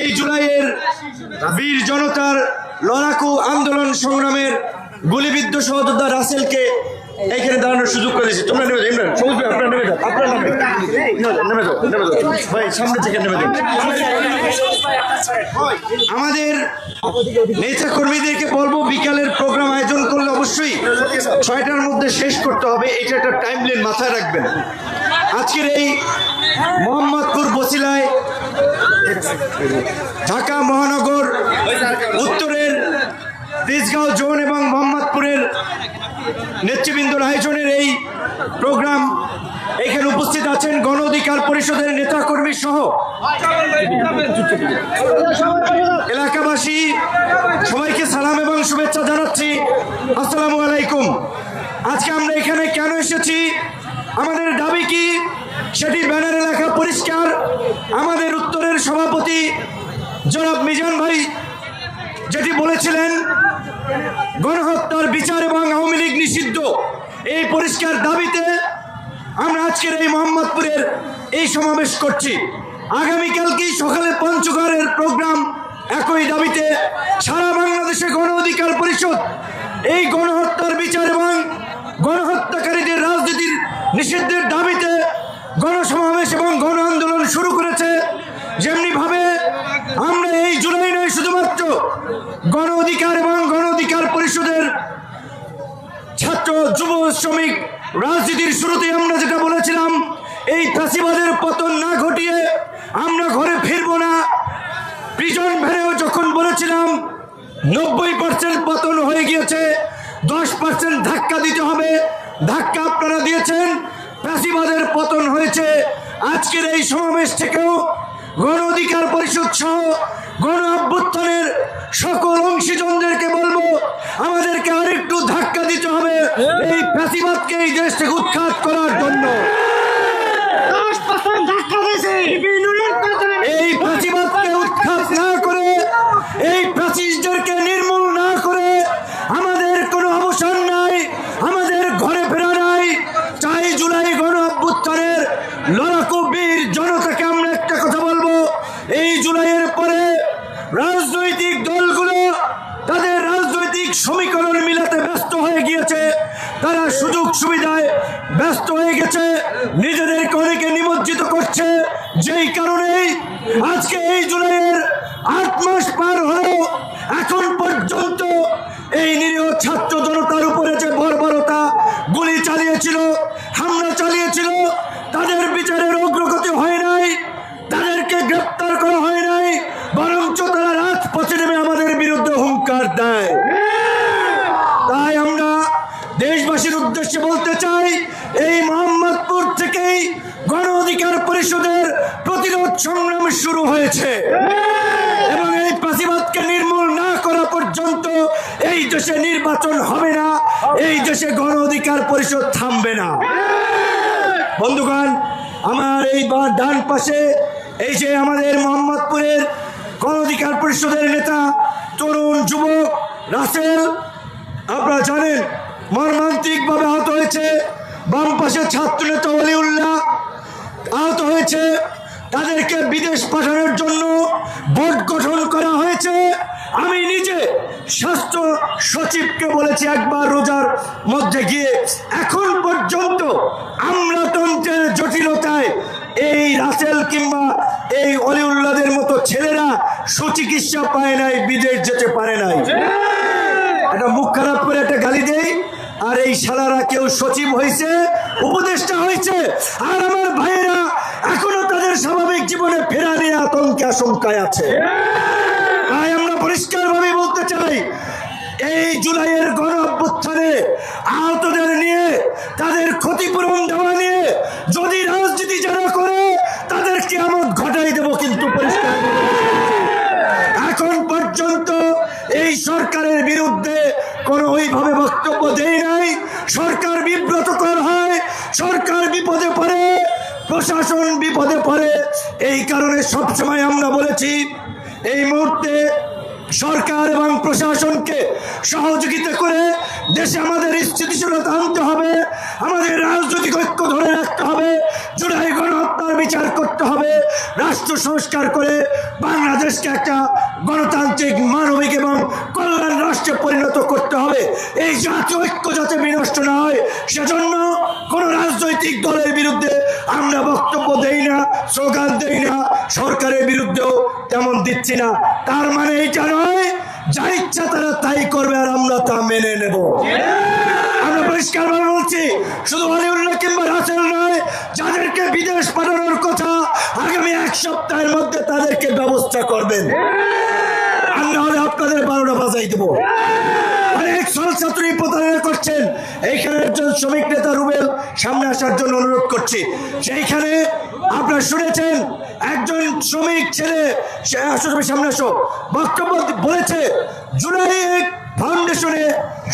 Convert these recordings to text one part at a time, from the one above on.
এই জুলাইয়ের বীর জনতার লড়াকু আন্দোলন সংগ্রামের গুলিবিদ্ধ সহযোদ্ধা রাসেলকে এইখানে দাঁড়ানোর সুযোগ করে দিয়েছি। তোমরা নেমে যাও, ইমরান। সবুজ ভাই, আপনারা নেমে যাও, আপনারা নেমে নেমে যাও নেমে যাও। ভাই সামনে থেকে নেমে যাও। আমাদের নেতা কর্মীদেরকে বলব, বিকালের প্রোগ্রাম আয়োজন করলে অবশ্যই ছয়টার মধ্যে শেষ করতে হবে। এটা একটা টাইম লাইন মাথায় রাখবেন। আজকের এই মোহাম্মদপুর বসিলায় ঢাকা মহানগর, উত্তরের তেজগাঁও জোন এবং মোহাম্মদপুরের নেতৃবৃন্দর আয়োজনের এই প্রোগ্রাম। এখানে উপস্থিত আছেন গণ অধিকার পরিষদের নেতাকর্মী সহ এলাকাবাসী। সবাইকে সালাম এবং শুভেচ্ছা জানাচ্ছি। আসসালামু আলাইকুম। আজকে আমরা এখানে কেন এসেছি? আমাদের দাবি কি? সেটি ব্যানারে লেখা পরিষ্কার। আমাদের উত্তরের সভাপতি জনাব মিজান ভাই যেটি বলেছিলেন, গণহত্যার বিচার এবং আওয়ামী লীগ নিষিদ্ধ। এই পরিষ্কার দাবিতে আমরা আজকের এই মোহাম্মদপুরের এই সমাবেশ করছি। আগামীকালকেই সকালে পঞ্চগড়ের প্রোগ্রাম একই দাবিতে সারা বাংলাদেশে গণ অধিকার পরিষদ, এই গণহত্যার বিচার এবং গণহত্যাকারীদের রাজনীতির নিষিদ্ধের দাবিতে গণসমাবেশ এবং গণ আন্দোলন শুরু করেছে। যেমনিভাবে আমরা এই জুলাই নয় শুধুমাত্র গণ অধিকার এবং গণ অধিকার পরিষদের ছাত্র, যুব, শ্রমিক রাজনীতির শুরুতে আমরা যেটা বলেছিলাম, এই ফাঁসিবাদের পতন না ঘটিয়ে আমরা ঘরে ফিরবো না। প্রিজন ভ্যানেও যখন বলেছিলাম, নব্বই পার্সেন্ট পতন হয়ে গিয়েছে, দশ পার্সেন্ট ধাক্কা দিতে হবে ধাক্কা আপনারা দিয়েছেন ফাঁসিবাদের পতন হয়েছে। আজকের এই সমাবেশ থেকেও গণ অধিকার পরিষদ সহ গণ অভ্যুত্থানের সকল অংশীজনদেরকে বলব, আমাদেরকে আরেকটু ধাক্কা দিতে হবে। এই ফাঁসিবাদকে এই দেশ থেকে উৎখাত করার জন্য দশ পার্সেন্ট ধাক্কা দিয়েছে এই ফাঁসিবাদকে উৎখাত না করে এই প্রাচীরদেরকে নির্মূল না করে আমাদের কোনো অবসান নাই আমাদের ঘরে ফেরা নাই চাই জুলাই গণ অভ্যুত্থানের লড়াকু বীর জনতাকে আমরা একটা কথা বলব এই জুলাইয়ের পরে রাজনৈতিক দলগুলো তাদের রাজনৈতিক সমীকরণ মিলাতে ব্যস্ত হয়ে গিয়েছে। তারা সুযোগ সুবিধায় ব্যস্ত হয়ে গেছে। নিজেদেরকে অনেকে নিমজ্জিত করছে। যেই কারণেই আজকে এই জুলাইয়ের আট মাস পার হলেও এখন পর্যন্ত এই নিরীহ ছাত্র জনতার উপরে যে বর্বরতা গুলি চালিয়েছিল, হামলা চালিয়েছিল, তাদের বিচারের অগ্রগতি হয় নাই তাদেরকে গ্রেপ্তার করা হয় নাই বরঞ্চ তারা রাজপথে নেমে আমাদের বিরুদ্ধে হুঙ্কার দেয় তাই আমরা দেশবাসীর উদ্দেশ্যে বলতে চাই এই মোহাম্মদপুর থেকেই গণ অধিকার পরিষদের প্রতিরোধ সংগ্রাম শুরু হয়েছে। এবং এই ফাঁসিবাদকে নির্মূল না করা পর্যন্ত এই দেশে নির্বাচন হবে না, এই দেশে গণ অধিকার পরিষদ থামবে না। বন্ধুগণ, আমার এই বা ডান পাশে এই যে আমাদের মোহাম্মদপুরের গণ অধিকার পরিষদের নেতা, তরুণ যুবক রাসেল, আপনারা জানেন, মর্মান্তিকভাবে আহত হয়েছে। বাম পাশে ছাত্র নেতা অলিউল্লাহ আহত হয়েছে। তাদেরকে বিদেশ পাঠানোর জন্য বোর্ড গঠন করা হয়েছে। আমি নিজে স্বাস্থ্য সচিবকে বলেছি একবার রোজার মধ্যে গিয়ে, এখন পর্যন্ত আমলাতন্ত্রের জটিলতায় এই রাসেল কিংবা এই অলিউল্লাদের মতো ছেলেরা সুচিকিৎসা পায় নাই, বিদেশ যেতে পারে নাই। একটা মুখ খারাপ করে একটা গালি দেই, আর এই শালারা কেউ সচিব হয়েছে উপদেষ্টা হয়েছে আর আমার ভাইয়েরা এখনও তাদের স্বাভাবিক জীবনে ফেরা নিয়ে আতঙ্কে আশঙ্কায় আছে। তাই আমরা পরিষ্কারভাবে বলতে চাই, এই জুলাইয়ের গণ অভ্যুত্থানে আহতদের নিয়ে, তাদের ক্ষতিপূরণ দেওয়া নিয়ে যদি রাজনীতি যারা করে তাদেরকে আমদ ঘটাই দেবো কিন্তু পরিষ্কার। এখন পর্যন্ত এই সরকারের বিরুদ্ধে কোনো ওইভাবে বক্তব্য দেয় নাই। সরকার বিব্রতকর হয়, সরকার বিপদে পড়ে, প্রশাসন বিপদে পড়ে এই কারণে সবসময় আমরা বলেছি, এই মুহূর্তে সরকার এবং প্রশাসনকে সহযোগিতা করে দেশে আমাদের স্থিতিশীলতা আনতে হবে, আমাদের রাজনৈতিক ঐক্য ধরে রাখতে হবে, জুলাই গণহত্যার বিচার করতে হবে, রাষ্ট্র সংস্কার করে বাংলাদেশকে একটা গণতান্ত্রিক, মানবিক এবং কল্যাণ রাষ্ট্রে পরিণত করতে হবে। এই জাতীয় ঐক্য যাতে বিনষ্ট না হয়, সেজন্য কোনো রাজনৈতিক দলের বিরুদ্ধে আমরা বক্তব্য দেই না, স্লোগান দেই না, সরকারের বিরুদ্ধেও তেমন দিচ্ছি না। তার মানে এটা নয়, যা ইচ্ছা তারা তাই করবে আর আমরা তা মেনে নেব। আমরা পরিষ্কার বলছি, শুধু অলিউল্লাহ কিংবা রাসেল নয়, যাদেরকে বিদেশ পাঠানোর কথা আগামী এক সপ্তাহের মধ্যে তাদেরকে ব্যবস্থা করবেন। আমরা হলে আপনাদের বারোটা বাজাই দেবো। অনেক ছাত্রী প্রতারণা করছেন। এইখানে একজন শ্রমিক নেতা রুবেল সামনে আসার জন্য অনুরোধ করছি। সেইখানে আপনারা শুনেছেন একজন শ্রমিক ছেলে সামনে আসো বক্তব্য বলেছে জুলাই ফাউন্ডেশনে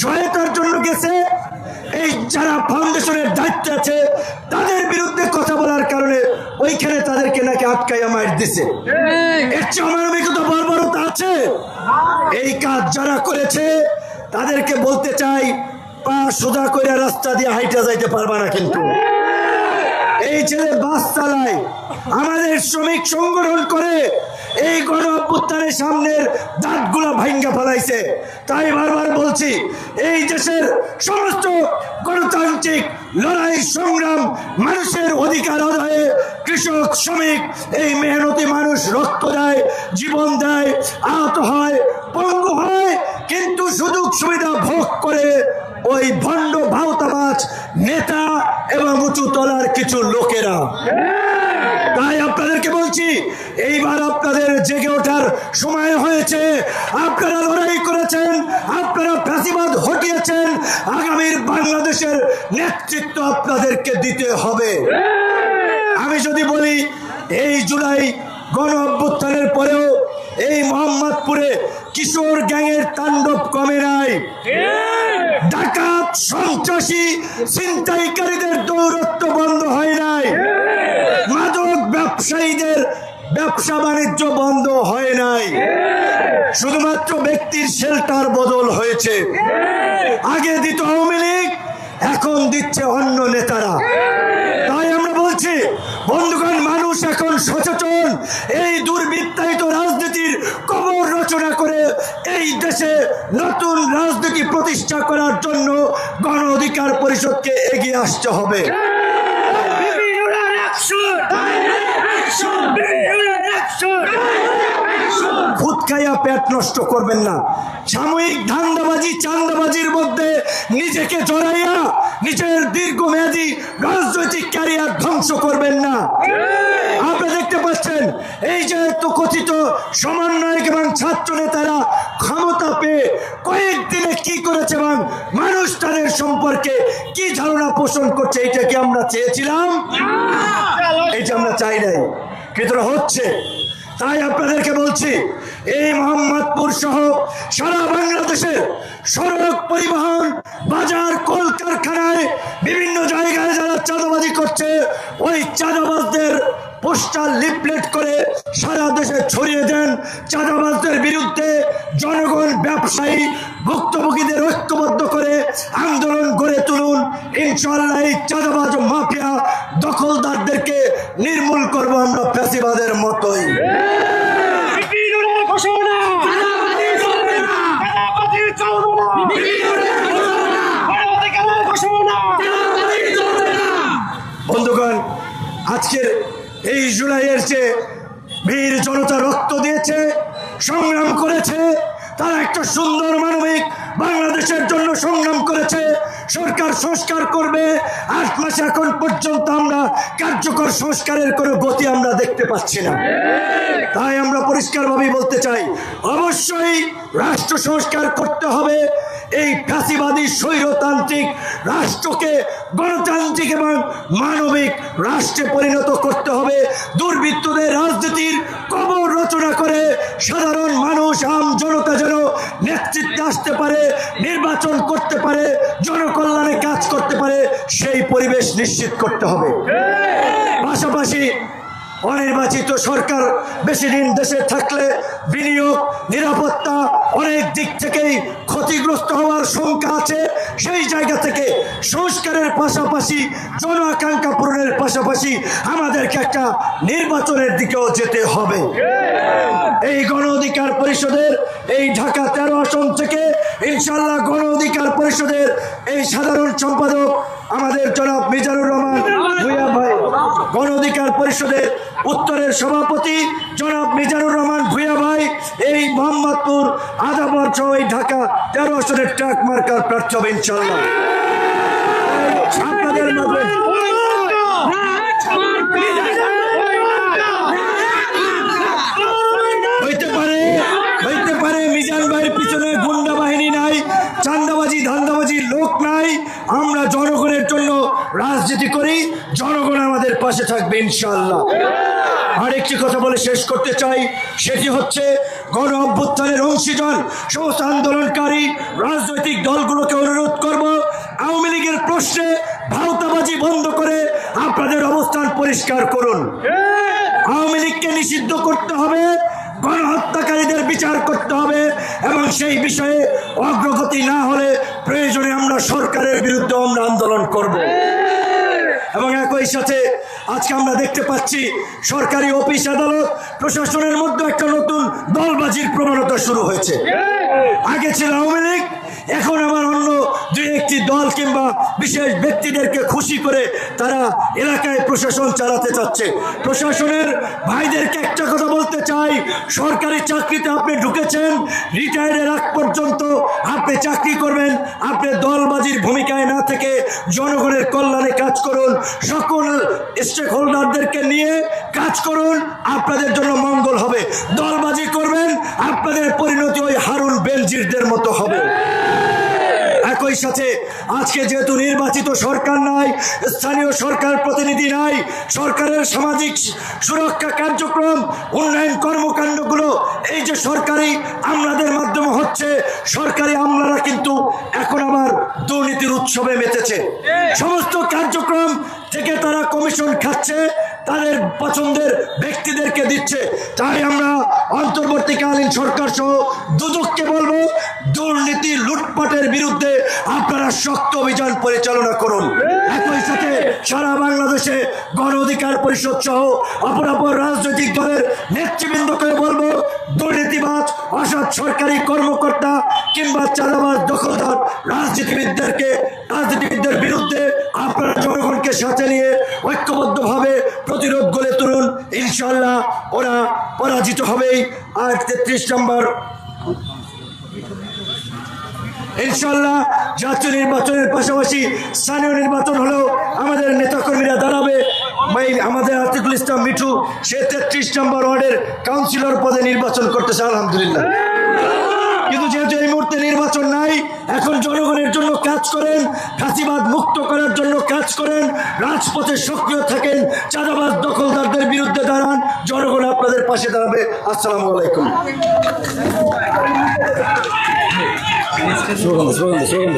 সহায়তার জন্য গেছে। এই যারা ফাউন্ডেশনের দায়িত্বে আছে তাদের বিরুদ্ধে কথা বলার কারণে ওইখানে তাদেরকে নাকি আটকাইয়া মার দিছে। এর চেয়ে অমানবিকতা বর্বরতা আছে। এই কাজ যারা করেছে তাদেরকে বলতে চাই, পা সোজা করে রাস্তা দিয়ে হাইটা যাইতে পারবা না কিন্তু। এই ছেলে বাস চালায়, আমাদের শ্রমিক সংগঠন করে, এই গণ অভ্যুত্থানের সামনের দাঁতগুলো ভাঙ্গা ফেলাইছে। তাই বারবার বলছি, এই দেশের সমস্ত গণতান্ত্রিক লড়াই, সংগ্রাম মানুষের অধিকার আদায়ে কৃষক, শ্রমিক, এই মেহনতি মানুষ রক্ত দেয়, জীবন দেয়, আহত হয়, পঙ্গু হয় কিন্তু সুযোগ সুবিধা ভোগ করে ওই ভণ্ড ভাওতাবাজ নেতা এবং উঁচু তলার কিছু লোকেরা। তাই আপনাদেরকে বলছি, এইবার আপনাদের জেগে ওঠার সময় হয়েছে। আপনারা লড়াই করেছেন, আপনারা ফাঁসিবাদ হটিয়েছেন, আগামীর বাংলাদেশের নেতৃত্ব আপনাদেরকে দিতে হবে। আমি যদি বলি, এই জুলাই গণ অভ্যুত্থানের পরেও এই মোহাম্মদপুরে কিশোর গ্যাংয়ের তাণ্ডব কমে নাই। ডাকাত, সন্ত্রাসী, ছিনতাইকারীদের দৌরত্ব বন্ধ হয় নাই। মাদক ব্যবসায়ীদের ব্যবসা বাণিজ্য বন্ধ হয় নাই। শুধুমাত্র ব্যক্তির শেল্টার বদল হয়েছে। আগে দিত আওয়ামী লীগ, এখন দিচ্ছে অন্য নেতারা। তাই আমরা বলছি, বন্ধুগণ, মানুষ এখন সচেতন। এই দুর্বৃত্তায়িত রাজনীতির কবর রচনা করে এই দেশে নতুন রাজনীতি প্রতিষ্ঠা করার জন্য গণ অধিকার পরিষদকে এগিয়ে আসতে হবে। পেট নষ্ট করবেন না। সাময়িক ধান্দাবাজি, চান্দাবাজির মধ্যে নিজেকে জড়াইয়া নিজের দীর্ঘমেয়াদী রাজনৈতিক ক্যারিয়ার ধ্বংস করবেন না। আপনারা দেখতে পাচ্ছেন, এই যে কথিত সমন্বয়ক এবং ছাত্র নেতারা ক্ষমতা পেয়ে কয়েকদিনে কি করেছে এবং মানুষ তাদের সম্পর্কে কি ধারণা পোষণ করছে এটা কি আমরা চেয়েছিলাম? এটা আমরা চাই নাই। কিন্তু হচ্ছে তাই আপনাদেরকে বলছি এই মোহাম্মদপুর সহ সারা বাংলাদেশের সড়ক পরিবহন বাজার কলকারখানায় বিভিন্ন জায়গায় যারা চাঁদাবাজি করছে ওই চাঁদাবাজদের পোস্টার লিফলেট করে সারা দেশে ছড়িয়ে দেন চাঁদাবাজদের বিরুদ্ধে জনগণ, ব্যবসায়ী, ভুক্তভোগীদের ঐক্যবদ্ধ করে আন্দোলন গড়ে তুলুন। ইনশাল্লাহ এই চাঁদাবাজ মাফিয়া দখলদারদেরকে নির্মূল করব আমরা ফ্যাসিবাদের মতোই। বন্ধুগণ, আজকের এই জুলাইয়ের যে বীর জনতা রক্ত দিয়েছে, সংগ্রাম করেছে, তারা একটা সুন্দর মানবিক বাংলাদেশের জন্য সংগ্রাম করেছে, সরকার সংস্কার করবে, আট মাস এখন পর্যন্ত আমরা কার্যকর সংস্কারের কোনো গতি আমরা দেখতে পাচ্ছি না। তাই আমরা পরিষ্কারভাবেই বলতে চাই, অবশ্যই রাষ্ট্র সংস্কার করতে হবে এই ফ্যাসিবাদী স্বৈরতান্ত্রিক রাষ্ট্রকে গণতান্ত্রিক এবং মানবিক রাষ্ট্রে পরিণত করতে হবে। দুর্বৃত্তদের রাজনীতির কবর রচনা করে সাধারণ মানুষ, আম জনতা যেন নেতৃত্বে আসতে পারে, নির্বাচন করতে পারে, জনকল্যাণে কাজ করতে পারে, সেই পরিবেশ নিশ্চিত করতে হবে। পাশাপাশি অনির্বাচিত সরকার বেশি দিন দেশে থাকলে বিনিয়োগ, নিরাপত্তা অনেক দিক থেকেই ক্ষতিগ্রস্ত হওয়ার শঙ্কা আছে। সেই জায়গা থেকে সংস্কারের পাশাপাশি জন আকাঙ্ক্ষা পূরণের পাশাপাশি আমাদেরকে একটা নির্বাচনের দিকেও যেতে হবে। এই গণ অধিকার পরিষদের এই ঢাকা তেরো আসন থেকে ইনশাল্লাহ গণ অধিকার পরিষদের এই সাধারণ সম্পাদক আমাদের জনাব মিজানুর রহমান গণ অধিকার পরিষদের উত্তরের সভাপতি জনাব মিজানুর রহমান ভূয়া ভাই এই মোহাম্মদপুর আদাবর ছয় এই ঢাকা তেরো আসনের ট্রাক মার্কার প্রার্থী হবে ইনশাল্লাহ আপনাদের হইতে পারে হইতে পারে মিজান ভাইয়ের পিছনে গুন্ডা বাহিনী নাই চান্দাবাজি ধান্দাবাজি লোক নাই আমরা জনগণের জন্য রাজনীতি করি, জনগণ আমাদের পাশে থাকবে ইনশাল্লাহ আরেকটি কথা বলে শেষ করতে চাই, সেটি হচ্ছে গণ অভ্যুত্থানের অংশীজন সমস্ত আন্দোলনকারী রাজনৈতিক দলগুলোকে অনুরোধ করব, আওয়ামী লীগের প্রশ্নে ভারতাবাজি বন্ধ করে আপনাদের অবস্থান পরিষ্কার করুন। আওয়ামী লীগকে নিষিদ্ধ করতে হবে, গণহত্যাকারীদের বিচার করতে হবে, এবং সেই বিষয়ে অগ্রগতি না হলে প্রয়োজনে আমরা সরকারের বিরুদ্ধে আমরা আন্দোলন করব। এবং একই সাথে আজকে আমরা দেখতে পাচ্ছি সরকারি অফিস আদালত প্রশাসনের মধ্যে একটা নতুন দলবাজির প্রবণতা শুরু হয়েছে। আগে ছিল আওয়ামী লীগ এখন আমার অন্য দুই একটি দল কিংবা বিশেষ ব্যক্তিদেরকে খুশি করে তারা এলাকায় প্রশাসন চালাতে চাচ্ছে। প্রশাসনের ভাইদেরকে একটা কথা বলতে চাই, সরকারি চাকরিতে আপনি ঢুকেছেন, রিটায়ারের আগ পর্যন্ত আপনি চাকরি করবেন, আপনি দলবাজির ভূমিকায় না থেকে জনগণের কল্যাণে কাজ করুন, সকল স্টেক হোল্ডারদেরকে নিয়ে কাজ করুন, আপনাদের জন্য মঙ্গল হবে। দলবাজি করবেন, আপনাদের পরিণতি ওই হারুন বেলজিরদের মতো হবে। সাথে। আজকে যেহেতু নির্বাচিত সরকার নাই, স্থানীয় সরকার প্রতিনিধি নাই, সরকারের সামাজিক সুরক্ষা কার্যক্রম, উন্নয়ন কর্মকাণ্ডগুলো এই যে সরকারি আমলাদের মাধ্যমে হচ্ছে, সরকারি আমলারা কিন্তু এখন আবার দুর্নীতির উৎসবে মেতেছে। সমস্ত কার্যক্রম থেকে তারা কমিশন খাচ্ছে, তাদের পছন্দের ব্যক্তিদেরকে দিচ্ছে। তাই আমরা অন্তর্বর্তীকালীন সরকার সহ দুদককে বলব, দুর্নীতি লুটপাটের বিরুদ্ধে আপনারা শক্ত অভিযান পরিচালনা করুন। একই সাথে সারা বাংলাদেশে গণ অধিকার পরিষদ সহ অপরাপর অপর রাজনৈতিক দলের নেতৃবৃন্দকে বলব দুর্নীতিবাজ, অসৎ সরকারি কর্মকর্তা কিংবা চাঁদাবাজ দখলদার রাজনীতিবিদদেরকে, রাজনীতিবিদদের বিরুদ্ধে আপনারা জনগণকে সাথে নিয়ে ঐক্যবদ্ধভাবে প্রতিরোধ গড়ে তুলুন। ইনশাল্লাহ ওরা পরাজিত হবেই। আর তেত্রিশ নম্বর। ইনশাল্লাহ জাতীয় নির্বাচনের পাশাপাশি স্থানীয় নির্বাচন হলেও আমাদের নেতাকর্মীরা দাঁড়াবে। আমাদের আতিকুল ইসলাম মিঠু সে তেত্রিশ নম্বর ওয়ার্ডের কাউন্সিলর পদে নির্বাচন করতেছে আলহামদুলিল্লাহ। কিন্তু যেহেতু এই মুহূর্তে নির্বাচন নাই এখন জনগণের জন্য কাজ করেন ফাঁসিবাদ মুক্ত করার জন্য কাজ করেন রাজপথে সক্রিয় থাকেন চাঁদাবাদ দখলদারদের বিরুদ্ধে দাঁড়ান জনগণ আপনাদের পাশে দাঁড়াবে। আসসালামু আলাইকুম। Slogan slogan slogan